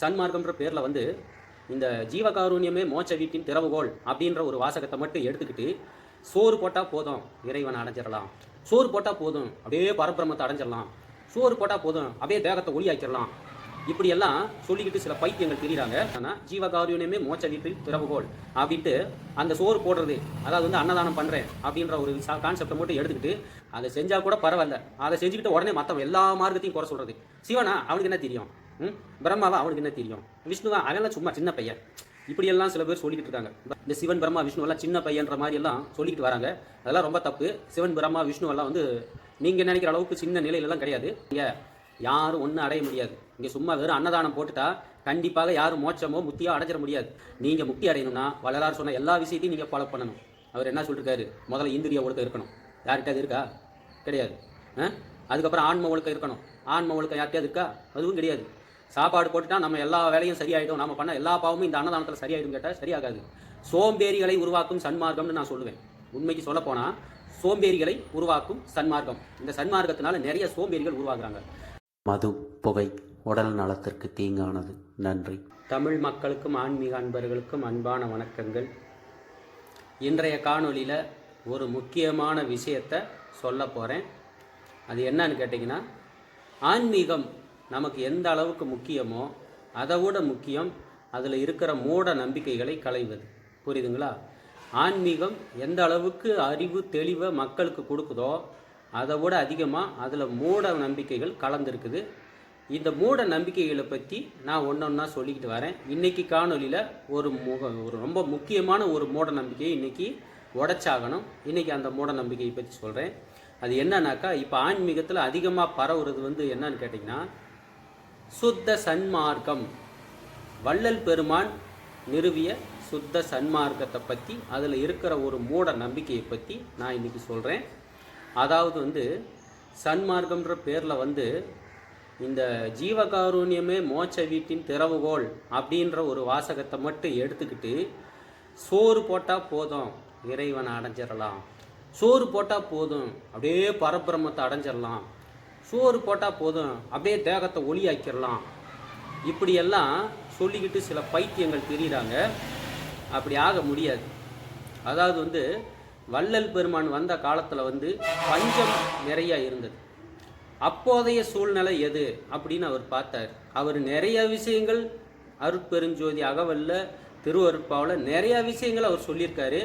சன்மார்க்கம்ன்ற பேரில் வந்து இந்த ஜீவகாருண்யமே மோட்ச வீட்டின் திறவுகோல் அப்படின்ற ஒரு வாசகத்தை மட்டும் எடுத்துக்கிட்டு சோறு போட்டால் போதும் இறைவனை அடைஞ்சிடலாம். சோறு போட்டால் போதும் அப்படியே பரபிரமத்தை அடைஞ்சிடலாம். சோறு போட்டால் போதும் அப்படியே தேகத்தை ஒளியாக்கிடலாம் இப்படியெல்லாம் சொல்லிக்கிட்டு சில பைத்தியங்கள் தெரியுறாங்க. ஆனால் ஜீவகாருண்யமே மோட்ச வீட்டில் திறவுகோல் அப்படின்ட்டு அந்த சோறு போடுறது அதாவது வந்து அன்னதானம் பண்ணுறேன் அப்படின்ற ஒரு கான்செப்டை மட்டும் எடுத்துக்கிட்டு அதை செஞ்சால் கூட பரவாயில்ல. அதை செஞ்சுக்கிட்டு உடனே மற்ற எல்லா மார்க்கத்தையும் குறை சொல்கிறது சிவனா அவனுக்கு என்ன தெரியும்? ம்? பிரம்மாவா? அவனுக்கு என்ன தெரியும்? விஷ்ணுவா? அவன்லாம் சும்மா சின்ன பையன். இப்படியெல்லாம் சில பேர் சொல்லிக்கிட்டு இருக்காங்க. இந்த சிவன் பிரம்மா விஷ்ணு எல்லாம் சின்ன பையன்ற மாதிரி எல்லாம் சொல்லிக்கிட்டு வராங்க. அதெல்லாம் ரொம்ப தப்பு. சிவன் பிரம்மா விஷ்ணு எல்லாம் வந்து நீங்கள் நினைக்கிற அளவுக்கு சின்ன நிலையிலலாம் கிடையாது. இங்கே யாரும் ஒன்றும் அடைய முடியாது. இங்கே சும்மா வெறும் அன்னதானம் போட்டுட்டா கண்டிப்பாக யாரும் மோட்சமோ முத்தியோ அடைஞ்சிட முடியாது. நீங்கள் முக்தி அடையணும்னா வள்ளலார் சொன்ன எல்லா விஷயத்தையும் நீங்கள் ஃபாலோ பண்ணணும். அவர் என்ன சொல்லிருக்காரு? முதல்ல இந்திரிய ஒழுக்கம் இருக்கணும். யார்கிட்ட அது இருக்கா? கிடையாது. அதுக்கப்புறம் ஆன்ம ஒழுக்கம் இருக்கணும். ஆன்ம ஒழுக்கம் யார்கிட்டயாவது இருக்கா? அதுவும் கிடையாது. சாப்பாடு போட்டுட்டா நம்ம எல்லா வேலையும் சரியாயிடும். நம்ம பண்ண எல்லா பாவமும் இந்த அன்னதானத்தில் சரியாயிடும் கேட்டால் சரியாகாது. சோம்பேறிகளை உருவாக்கும் சன்மார்க்கம்னு நான் சொல்லுவேன். உண்மைக்கு சொல்ல போனால் சோம்பேறிகளை உருவாக்கும் சன்மார்க்கம். இந்த சன்மார்க்கத்தினால நிறைய சோம்பேறிகள் உருவாகுறாங்க. மது புகை உடல் நலத்திற்கு தீங்கானது. நன்றி. தமிழ் மக்களுக்கும் ஆன்மீக அன்பர்களுக்கும் அன்பான வணக்கங்கள். இன்றைய காணொளியில் ஒரு முக்கியமான விஷயத்தை சொல்ல போகிறேன் அது என்னன்னு கேட்டிங்கன்னா ஆன்மீகம் நமக்கு எந்த அளவுக்கு முக்கியமோ அதை விட முக்கியம் அதில் இருக்கிற மூட நம்பிக்கைகளை களைவது. புரியுதுங்களா? ஆன்மீகம் எந்த அளவுக்கு அறிவு தெளிவை மக்களுக்கு கொடுக்குதோ அதை விட அதிகமாக அதில் மூட நம்பிக்கைகள் கலந்துருக்குது. இந்த மூட நம்பிக்கைகளை பற்றி நான் ஒன்று ஒன்றா சொல்லிக்கிட்டு வரேன். இன்றைக்கி காணொலியில் ஒரு முக ஒரு ரொம்ப முக்கியமான ஒரு மூட நம்பிக்கையை இன்றைக்கி உடச்சாகணும். இன்றைக்கி அந்த மூட நம்பிக்கையை பற்றி சொல்கிறேன் அது என்னன்னாக்கா இப்போ ஆன்மீகத்தில் அதிகமாக பரவுறது வந்து என்னன்னு கேட்டிங்கன்னா சுத்த சன்மார்க்கம். வள்ளல் பெருமான் நிறுவிய சுத்த சன்மார்க்கத்தை பற்றி அதில் இருக்கிற ஒரு மூட நம்பிக்கையை பற்றி நான் இன்றைக்கி சொல்கிறேன் அதாவது வந்து சன்மார்க்கம்ன்ற பேரில் வந்து இந்த ஜீவகாருண்யமே மோட்ச வீட்டின் திறவுகோல் அப்படின்ற ஒரு வாசகத்தை மட்டும் எடுத்துக்கிட்டு சோறு போட்டால் போதும் இறைவனை அடைஞ்சிடலாம் சோறு போட்டால் போதும் அப்படியே பரபிரமத்தை அடைஞ்சிடலாம் சோறு போட்டால் போதும். அப்படியே தேகத்தை ஒளியாக்கிடலாம் இப்படியெல்லாம் சொல்லிக்கிட்டு சில பைத்தியங்கள் தெரியுறாங்க. அப்படி ஆக முடியாது. அதாவது வந்து வள்ளல் பெருமான் வந்த காலத்தில் வந்து பஞ்சம் நிறைய இருந்தது. அப்போதைய சூழ்நிலை எது அப்படின்னு அவர் பார்த்தார். அவர் நிறைய விஷயங்கள் அருட்பெருஞ்சோதி அகவல்ல திருவருட்பாவில் நிறைய விஷயங்கள் அவர் சொல்லியிருக்காரு.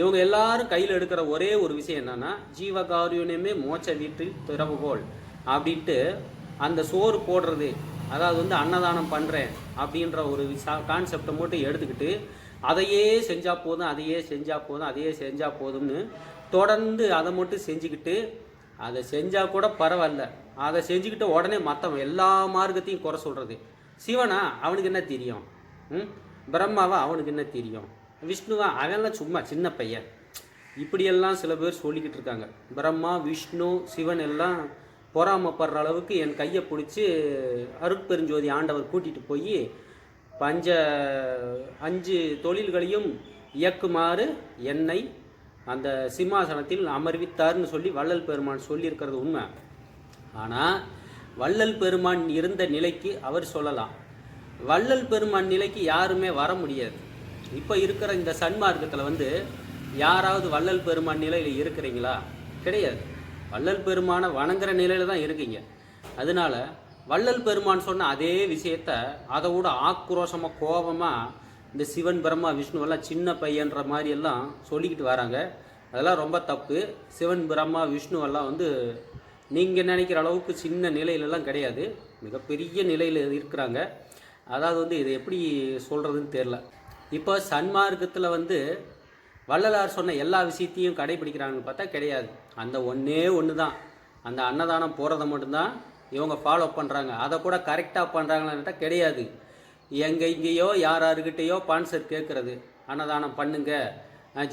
இவங்க எல்லாரும் கையில் எடுக்கிற ஒரே ஒரு விஷயம் என்னன்னா ஜீவகாருண்யமே மோட்ச வீட்டில் திறவுகோள் அப்படின்ட்டு அந்த சோறு போடுறது அதாவது வந்து அன்னதானம் பண்ணுறேன் அப்படின்ற ஒரு கான்செப்டை மட்டும் எடுத்துக்கிட்டு அதையே செஞ்சால் போதும் அதையே செஞ்சால் போதும் அதையே செஞ்சால் போதும்னு தொடர்ந்து அதை மட்டும் செஞ்சுக்கிட்டு அதை செஞ்சால் கூட பரவாயில்ல. அதை செஞ்சுக்கிட்டு உடனே மற்றவன் எல்லா மார்க்கத்தையும் குறை சொல்கிறது சிவனா அவனுக்கு என்ன தெரியும்? ம்? பிரம்மாவா அவனுக்கு என்ன தெரியும்? விஷ்ணுவா அவன்லாம் சும்மா சின்ன பையன். இப்படியெல்லாம் சில பேர் சொல்லிக்கிட்டு இருக்காங்க. பிரம்மா விஷ்ணு சிவன் எல்லாம் பொறாமப்படுற அளவுக்கு என் கையை பிடிச்சி அருட்பெருஞ்சோதி ஆண்டவர் கூட்டிகிட்டு போய் பஞ்ச அஞ்சு தொழில்களையும் இயக்குமாறு என்னை அந்த சிம்மாசனத்தில் அமர்வித்தார்னு சொல்லி வள்ளல் பெருமான் சொல்லியிருக்கிறது உண்மை. ஆனால் வள்ளல் பெருமான் இருந்த நிலைக்கு அவர் சொல்லலாம். வள்ளல் பெருமான் நிலைக்கு யாருமே வர முடியாது. இப்போ இருக்கிற இந்த சன்மார்க்கத்தில் வந்து யாராவது வள்ளல் பெருமான் நிலையில் இருக்கிறீங்களா? கிடையாது. வள்ளல் பெருமானை வணங்குற நிலையில தான் இருக்கீங்க. அதனால வள்ளல் பெருமான் சொன்ன அதே விஷயத்த அதை விட ஆக்ரோஷமாக கோபமாக இந்த சிவன் பிரம்மா விஷ்ணுவெல்லாம் சின்ன பையன்ற மாதிரி எல்லாம் சொல்லிக்கிட்டு வராங்க. அதெல்லாம் ரொம்ப தப்பு. சிவன் பிரம்மா விஷ்ணுவெல்லாம் வந்து நீங்கள் நினைக்கிற அளவுக்கு சின்ன நிலையிலலாம் கிடையாது. மிகப்பெரிய நிலையில் இருக்கிறாங்க. அதாவது வந்து இதை எப்படி சொல்கிறதுன்னு தெரில இப்போ சன்மார்க்கத்தில் வந்து வள்ளலார் சொன்ன எல்லா விஷயத்தையும் கடைபிடிக்கிறாங்கன்னு பார்த்தா கிடையாது. அந்த ஒன்றே ஒன்று தான் அந்த அன்னதானம் போகிறத மட்டும்தான் இவங்க ஃபாலோ பண்ணுறாங்க அதை கூட கரெக்டாக பண்ணுறாங்களான்ட்டா கிடையாது. எங்கே இங்கேயோ யார் யாருக்கிட்டேயோ பான்சர் கேட்குறது அன்னதானம் பண்ணுங்க.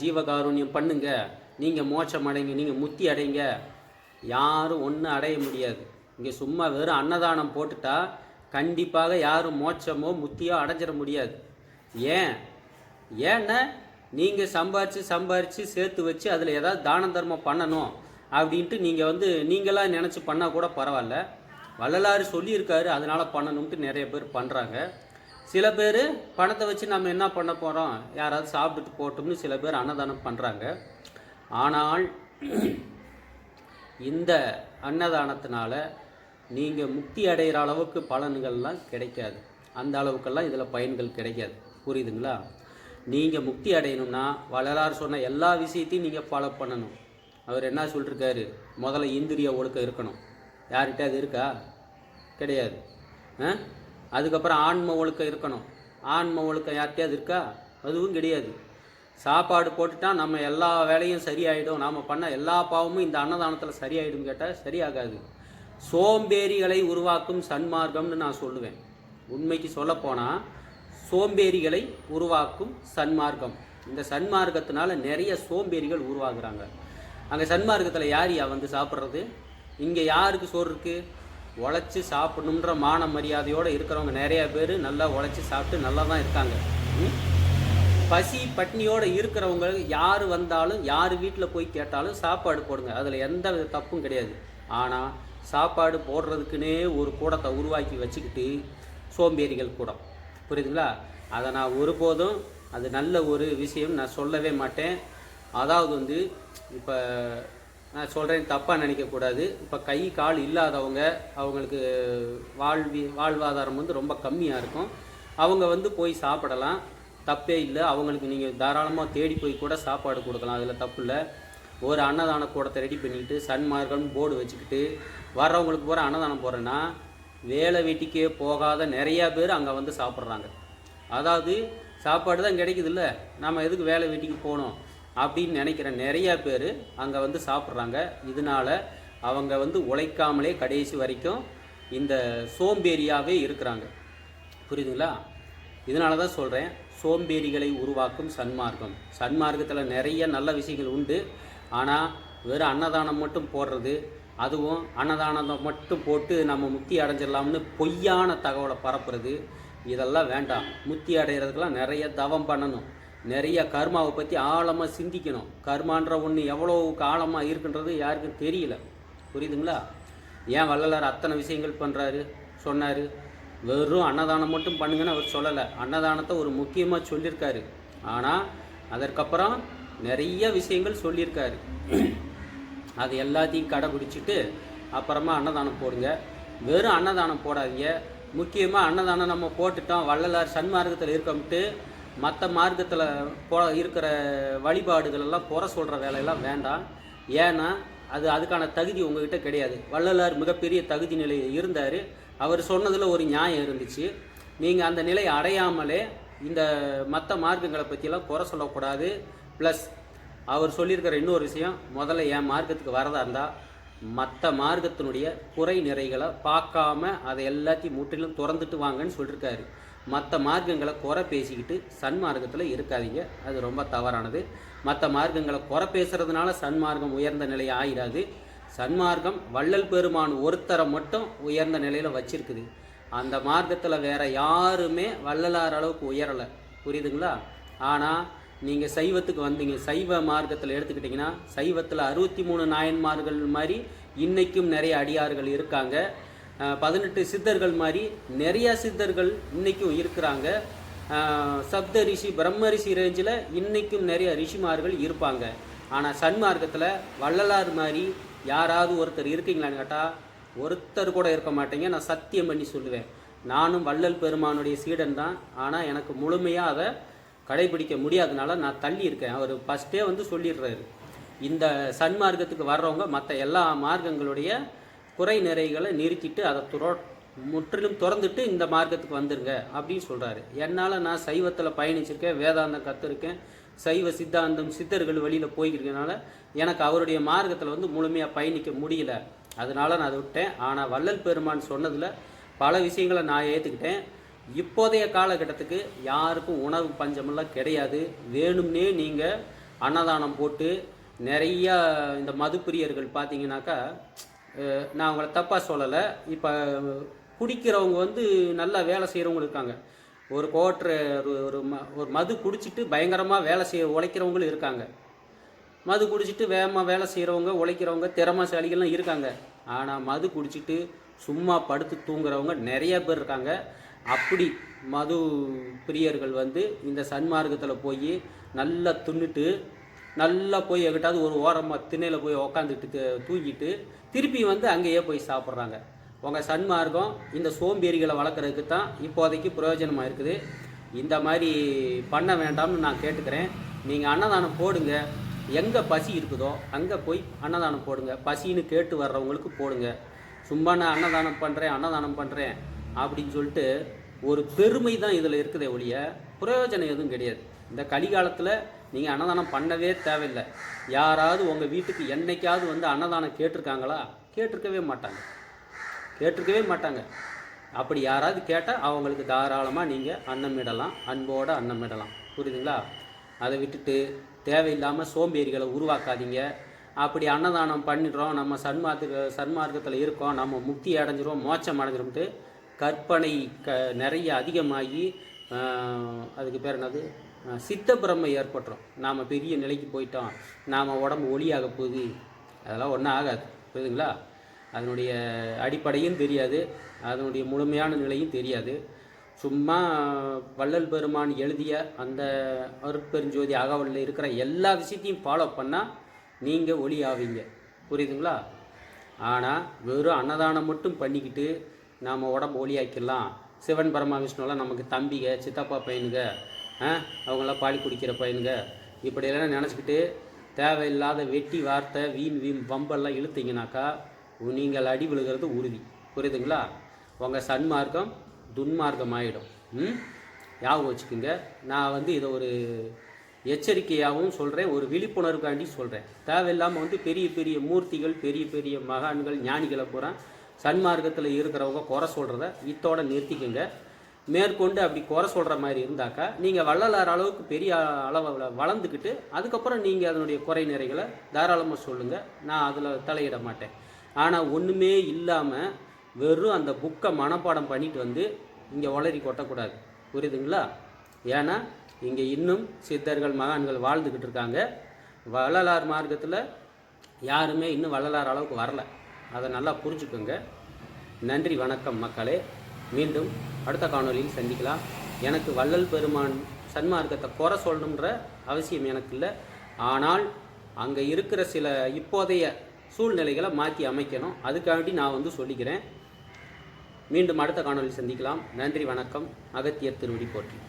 ஜீவகாருண்யம் பண்ணுங்க. நீங்கள் மோட்சம் அடைங்க நீங்கள் முத்தி அடைங்க. யாரும் ஒன்றும் அடைய முடியாது. இங்கே சும்மா வெறும் அன்னதானம் போட்டுட்டா கண்டிப்பாக யாரும் மோட்சமோ முத்தியோ அடைஞ்சிட முடியாது. ஏன்? ஏன்னா நீங்கள் சம்பாரித்து சம்பாரித்து சேர்த்து வச்சு அதில் ஏதாவது தான தர்மம் பண்ணணும் அப்படின்ட்டு நீங்கள் வந்து நீங்களாக நினச்சி பண்ணால் கூட பரவாயில்ல. வள்ளலாறு சொல்லியிருக்காரு அதனால் பண்ணணும்ட்டு நிறைய பேர் பண்ணுறாங்க சில பேர் பணத்தை வச்சு நம்ம என்ன பண்ண போகிறோம் யாராவது சாப்பிட்டுட்டு போட்டோம்னு சில பேர் அன்னதானம் பண்ணுறாங்க ஆனால் இந்த அன்னதானத்தினால நீங்கள் முக்தி அடைகிற அளவுக்கு பலன்கள்லாம் கிடைக்காது. அந்த அளவுக்கெல்லாம் இதில் பயன்கள் கிடைக்காது. புரியுதுங்களா? நீங்கள் முக்தி அடையணும்னா வள்ளலார் சொன்ன எல்லா விஷயத்தையும் நீங்கள் ஃபாலோ பண்ணணும். அவர் என்ன சொல்லிருக்காரு? முதல்ல இந்திரிய ஒழுக்கம் இருக்கணும். யார்கிட்ட அது இருக்கா? கிடையாது. அதுக்கப்புறம் ஆன்ம ஒழுக்கம் இருக்கணும். ஆன்ம ஒழுக்கம் யார்கிட்டயாவது இருக்கா? அதுவும் கிடையாது. சாப்பாடு போட்டுட்டா நம்ம எல்லா வேலையும் சரியாயிடும். நாம் பண்ண எல்லா பாவமும் இந்த அன்னதானத்தில் சரியாயிடும் கேட்டால் சரியாகாது. சோம்பேறிகளை உருவாக்கும் சன்மார்க்கம்னு நான் சொல்லுவேன். உண்மைக்கு சொல்லப்போனால் சோம்பேறிகளை உருவாக்கும் சன்மார்க்கம். இந்த சன்மார்க்கத்தினால நிறைய சோம்பேறிகள் உருவாகுறாங்க. அங்கே சன்மார்க்கத்தில் யார் யா வந்து சாப்பிட்றது? இங்கே யாருக்கு சோறு இருக்குது உழைச்சி சாப்பிடணுன்ற மான மரியாதையோடு இருக்கிறவங்க நிறையா பேர் நல்லா உழைச்சி சாப்பிட்டு நல்லா தான் இருக்காங்க. பசி பட்னியோடு இருக்கிறவங்க யார் வந்தாலும் யார் வீட்டில் போய் கேட்டாலும் சாப்பாடு போடுங்க. அதில் எந்த வித தப்பும் கிடையாது. ஆனால் சாப்பாடு போடுறதுக்குன்னே ஒரு கூடத்தை உருவாக்கி வச்சுக்கிட்டு சோம்பேறிகள் கூடம். புரியுதுங்களா? அதை நான் ஒருபோதும் அது நல்ல ஒரு விஷயம் நான் சொல்லவே மாட்டேன். அதாவது வந்து இப்போ நான் சொல்கிறேன் தப்பாக நினைக்கக்கூடாது. இப்போ கை கால் இல்லாதவங்க அவங்களுக்கு வாழ்வி வாழ்வாதாரம் வந்து ரொம்ப கம்மியாக இருக்கும். அவங்க வந்து போய் சாப்பிடலாம். தப்பே இல்லை. அவங்களுக்கு நீங்கள் தாராளமாக தேடி போய் கூட சாப்பாடு கொடுக்கலாம். அதில் தப்பு இல்லை. ஒரு அன்னதான கூடத்தை ரெடி பண்ணிக்கிட்டு சன்மார்க்கம் போர்டு வச்சுக்கிட்டு வர்றவங்களுக்கு பூரா அன்னதானம் போகிறேன்னா வேலை வெட்டிக்கே போகாத நிறையா பேர் அங்கே வந்து சாப்பிட்றாங்க. அதாவது சாப்பாடு தான் கிடைக்குதுல்ல? நம்ம எதுக்கு வேலை வெட்டிக்கு போகணும்? அப்படின்னு நினைக்கிற நிறையா பேர் அங்கே வந்து சாப்பிட்றாங்க. இதனால அவங்க வந்து உழைக்காமலே கடைசி வரைக்கும் இந்த சோம்பேறியாகவே இருக்கிறாங்க. புரியுதுங்களா? இதனால தான் சொல்கிறேன் சோம்பேறிகளை உருவாக்கும் சன்மார்க்கம். சன்மார்க்கத்தில் நிறைய நல்ல விஷயங்கள் உண்டு. ஆனால் வெறும் அன்னதானம் மட்டும் போடுறது அதுவும் அன்னதானத்தை மட்டும் போட்டு நம்ம முக்தி அடைஞ்சிடலாம்னு பொய்யான தகவலை பரப்புறது. இதெல்லாம் வேண்டாம். முக்தி அடைகிறதுக்கெல்லாம் நிறைய தவம் பண்ணணும். நிறைய கர்மாவை பற்றி ஆழமாக சிந்திக்கணும். கர்மான்ற ஒன்று எவ்வளோ ஆழமாக இருக்குன்றது யாருக்கும் தெரியல. புரியுதுங்களா? ஏன் வள்ளலார் அத்தனை விஷயங்கள் பண்ணுறாரு சொன்னார். வெறும் அன்னதானம் மட்டும் பண்ணுங்கன்னு அவர் சொல்லலை. அன்னதானத்தை ஒரு முக்கியமாக சொல்லியிருக்காரு. ஆனால் அதற்கப்புறம் நிறைய விஷயங்கள் சொல்லியிருக்காரு. அது எல்லாத்தையும் கடைபிடிச்சிட்டு அப்புறமா அன்னதானம் போடுங்க. வெறும் அன்னதானம் போடாதீங்க. முக்கியமாக அன்னதானம் நம்ம போட்டுட்டோம். வள்ளலார் சன்மார்க்கத்தில் இருக்கோம்ட்டு மற்ற மார்க்கத்தில் போ இருக்கிற வழிபாடுகளெல்லாம் குறை சொல்கிற வேலையெல்லாம் வேண்டாம். ஏன்னா அது அதுக்கான தகுதி உங்ககிட்ட கிடையாது. வள்ளலார் மிகப்பெரிய தகுதி நிலையில் இருந்தார். அவர் சொன்னதில் ஒரு நியாயம் இருந்துச்சு. நீங்கள் அந்த நிலையை அடையாமலே இந்த மற்ற மார்க்கங்களை பற்றியெல்லாம் குறை சொல்லக்கூடாது. ப்ளஸ் அவர் சொல்லியிருக்கிற இன்னொரு விஷயம் முதல்ல என் மார்க்கத்துக்கு வரதா இருந்தால் மற்ற மார்க்கத்தினுடைய குறை நிறைகளை பார்க்காம அதை எல்லாத்தையும் முற்றிலும் திறந்துட்டு வாங்கன்னு சொல்லியிருக்காரு. மற்ற மார்க்கங்களை குறை பேசிக்கிட்டு சன்மார்க்கத்தில் இருக்காதீங்க. அது ரொம்ப தவறானது. மற்ற மார்க்கங்களை குறை பேசுறதுனால சன்மார்க்கம் உயர்ந்த நிலை ஆயிடாது சன்மார்க்கம் வள்ளல் பெருமான் ஒருத்தரை மட்டும் உயர்ந்த நிலையில் வச்சிருக்குது. அந்த மார்க்கத்தில் வேற யாருமே வள்ளலார் அளவுக்கு உயரலை. புரியுதுங்களா? ஆனால் நீங்கள் சைவத்துக்கு வந்தீங்க சைவ மார்க்கத்தில் எடுத்துக்கிட்டிங்கன்னா சைவத்தில் அறுபத்தி மூணு நாயன்மார்கள் மாதிரி இன்றைக்கும் நிறைய அடியார்கள் இருக்காங்க. பதினெட்டு சித்தர்கள் மாதிரி நிறைய சித்தர்கள் இன்றைக்கும் இருக்கிறாங்க. சப்த ரிஷி பிரம்ம ரிஷி ரேஞ்சில் இன்றைக்கும் நிறைய ரிஷிமார்கள் இருப்பாங்க. ஆனால் சன்மார்க்கத்தில் வள்ளலார் மாதிரி யாராவது ஒருத்தர் இருக்கீங்களான்னு கேட்டால் ஒருத்தர் கூட இருக்க மாட்டேங்க. நான் சத்தியம் பண்ணி சொல்லுவேன். நானும் வள்ளல் பெருமானுடைய சீடன் தான். ஆனால் எனக்கு முழுமையாக அதை கடைபிடிக்க முடியாதனால நான் தள்ளி இருக்கேன். அவர் ஃபஸ்ட்டே வந்து சொல்லிடுறாரு. இந்த சன்மார்க்கத்துக்கு வர்றவங்க மற்ற எல்லா மார்க்கங்களுடைய குறை நிறைகளை நிறுத்திட்டு அதை துற முற்றிலும் திறந்துட்டு இந்த மார்க்கத்துக்கு வந்துருங்க அப்படின்னு சொல்கிறாரு என்னால் நான் சைவத்தில் பயணிச்சிருக்கேன் வேதாந்தம் கற்றுருக்கேன் சைவ சித்தாந்தம் சித்தர்கள் வழியில் போய்க்கிறதுனால எனக்கு அவருடைய மார்க்கத்தில் வந்து முழுமையாக பயணிக்க முடியல. அதனால் நான் அதை விட்டேன். ஆனால் வள்ளல் பெருமான் சொன்னதில் பல விஷயங்களை நான் ஏற்றுக்கிட்டேன் இப்போதைய காலகட்டத்துக்கு யாருக்கும் உணவு பஞ்சமெல்லாம் கிடையாது. வேணும்னே நீங்கள் அன்னதானம் போட்டு நிறையா இந்த மதுப்பிரியர்கள் பார்த்தீங்கன்னாக்கா நான் அவங்கள தப்பாக சொல்லலை. இப்போ குடிக்கிறவங்க வந்து நல்லா வேலை செய்கிறவங்க இருக்காங்க. ஒரு கோட்டர் ஒரு ஒரு ம- ஒரு மது குடிச்சிட்டு பயங்கரமாக வேலை செய்ய உழைக்கிறவங்களும் இருக்காங்க. மது குடிச்சிட்டு வேகமாக வேலை செய்கிறவங்க உழைக்கிறவங்க திறமைசாலிகள்லாம் இருக்காங்க. ஆனால் மது குடிச்சிட்டு சும்மா படுத்து தூங்குறவங்க நிறைய பேர் இருக்காங்க. அப்படி மது பிரியர்கள் வந்து இந்த சன்மார்க்கத்தில் போய் நல்லா தின்னுட்டு நல்லா போய் எங்கிட்டாவது ஒரு ஓரமாக திண்ணையில் போய் உக்காந்துட்டு தூங்கிட்டு திருப்பி வந்து அங்கேயே போய் சாப்பிட்றாங்க. உங்கள் சன்மார்க்கம் இந்த சோம்பேறிகளை வளர்க்குறதுக்கு தான் இப்போதைக்கு பிரயோஜனமாக இருக்குது. இந்த மாதிரி பண்ண வேண்டாம்னு நான் கேட்டுக்கிறேன். நீங்கள் அன்னதானம் போடுங்க. எங்கே பசி இருக்குதோ அங்கே போய் அன்னதானம் போடுங்க. பசின்னு கேட்டு வர்றவங்களுக்கு போடுங்க. சும்மா நான் அன்னதானம் பண்ணுறேன் அன்னதானம் பண்ணுறேன் அப்படின்னு சொல்லிட்டு ஒரு பெருமை தான் இதில் இருக்குதே ஒழிய பிரயோஜனம் எதுவும் கிடையாது. இந்த கலிகாலத்தில் நீங்கள் அன்னதானம் பண்ணவே தேவையில்லை. யாராவது உங்கள் வீட்டுக்கு என்னைக்காவது வந்து அன்னதானம் கேட்டிருக்காங்களா? கேட்டிருக்கவே மாட்டாங்க. கேட்டிருக்கவே மாட்டாங்க. அப்படி யாராவது கேட்டால் அவங்களுக்கு தாராளமாக நீங்கள் அன்னமிடலாம் அன்போடு அன்னமிடலாம் புரியுதுங்களா? அதை விட்டுட்டு தேவையில்லாமல் சோம்பேறிகளை உருவாக்காதீங்க. அப்படி அன்னதானம் பண்ணிடுறோம் நம்ம சன்மார்க்க சன்மார்க்கத்தில் இருக்கோம் நம்ம முக்தி அடைஞ்சிரும் மோட்சம் அடைஞ்சிரும்ட்டு கற்பனை க நிறைய அதிகமாகி அதுக்கு பேர் என்னது? சித்த பிரம்மை ஏற்பட்டுரும் நாம் பெரிய நிலைக்கு போயிட்டோம். நாம் உடம்பு ஒளியாக போகுது. அதெல்லாம் ஒன்றும் ஆகாது. புரியுதுங்களா? அதனுடைய அடிப்படையும் தெரியாது. அதனுடைய முழுமையான நிலையும் தெரியாது. சும்மா வள்ளல் பெருமான் எழுதிய அந்த அருட்பெருஞ்சோதி அகவலில் இருக்கிற எல்லா விஷயத்தையும் ஃபாலோ பண்ணால் நீங்கள் ஒளி ஆவீங்க. புரியுதுங்களா? ஆனால் வெறும் அன்னதானம் மட்டும் பண்ணிக்கிட்டு நாம் உடம்பு ஒளியாக்கிடலாம். சிவன் பரமா விஷ்ணுலாம் நமக்கு தம்பிங்க சித்தப்பா பையனுங்க அவங்களாம் பாலி குடிக்கிற பையனுங்க. இப்படியெல்லாம் நினச்சிக்கிட்டு தேவையில்லாத வெட்டி வார்த்தை வீண் வீண் வம்பெல்லாம் இழுத்தீங்கனாக்கா நீங்கள் அடி விழுகிறது உறுதி. புரியுதுங்களா? உங்கள் சன்மார்க்கம் துன்மார்க்கம் ஆகிடும் ம்? ஞாபகம் வச்சுக்கோங்க. நான் வந்து இதை ஒரு எச்சரிக்கையாகவும் சொல்கிறேன் ஒரு விழிப்புணர்வுக்காண்டி சொல்கிறேன் தேவையில்லாமல் வந்து பெரிய பெரிய மூர்த்திகள் பெரிய பெரிய மகான்கள் ஞானிகளை பூரா சன்மார்க்கத்தில் இருக்கிறவங்க குறை சொல்கிறத இத்தோட நிறுத்திக்கோங்க. மேற்கொண்டு அப்படி குறை சொல்கிற மாதிரி இருந்தாக்கா நீங்கள் வள்ளலார் அளவுக்கு பெரிய அளவில் வளர்ந்துக்கிட்டு அதுக்கப்புறம் நீங்கள் அதனுடைய குறை நிறைகளை தாராளமாக சொல்லுங்கள் நான் அதில் தலையிட மாட்டேன். ஆனால் ஒன்றுமே இல்லாமல் வெறும் அந்த புக்கை மனப்பாடம் பண்ணிட்டு வந்து இங்கே வளரி கொட்டக்கூடாது. புரியுதுங்களா? ஏன்னா இங்கே இன்னும் சித்தர்கள் மகான்கள் வாழ்ந்துக்கிட்டு இருக்காங்க. வள்ளலார் மார்க்கத்தில் யாருமே இன்னும் வள்ளலார் அளவுக்கு வரல. அதை நல்லா புரிஞ்சுக்கோங்க. நன்றி வணக்கம் மக்களே. மீண்டும் அடுத்த காணொளியில் சந்திக்கலாம். எனக்கு வள்ளல் பெருமான் சன்மார்க்கத்தை குறை சொல்லணுன்ற அவசியம் எனக்கு இல்லை. ஆனால் அங்கே இருக்கிற சில இப்போதைய சூழ்நிலைகளை மாற்றி அமைக்கணும். அதுக்காண்டி நான் வந்து சொல்லிக்கிறேன். மீண்டும் அடுத்த காணொலி சந்திக்கலாம். நன்றி வணக்கம். அகத்தியர் திருவடி போற்றி.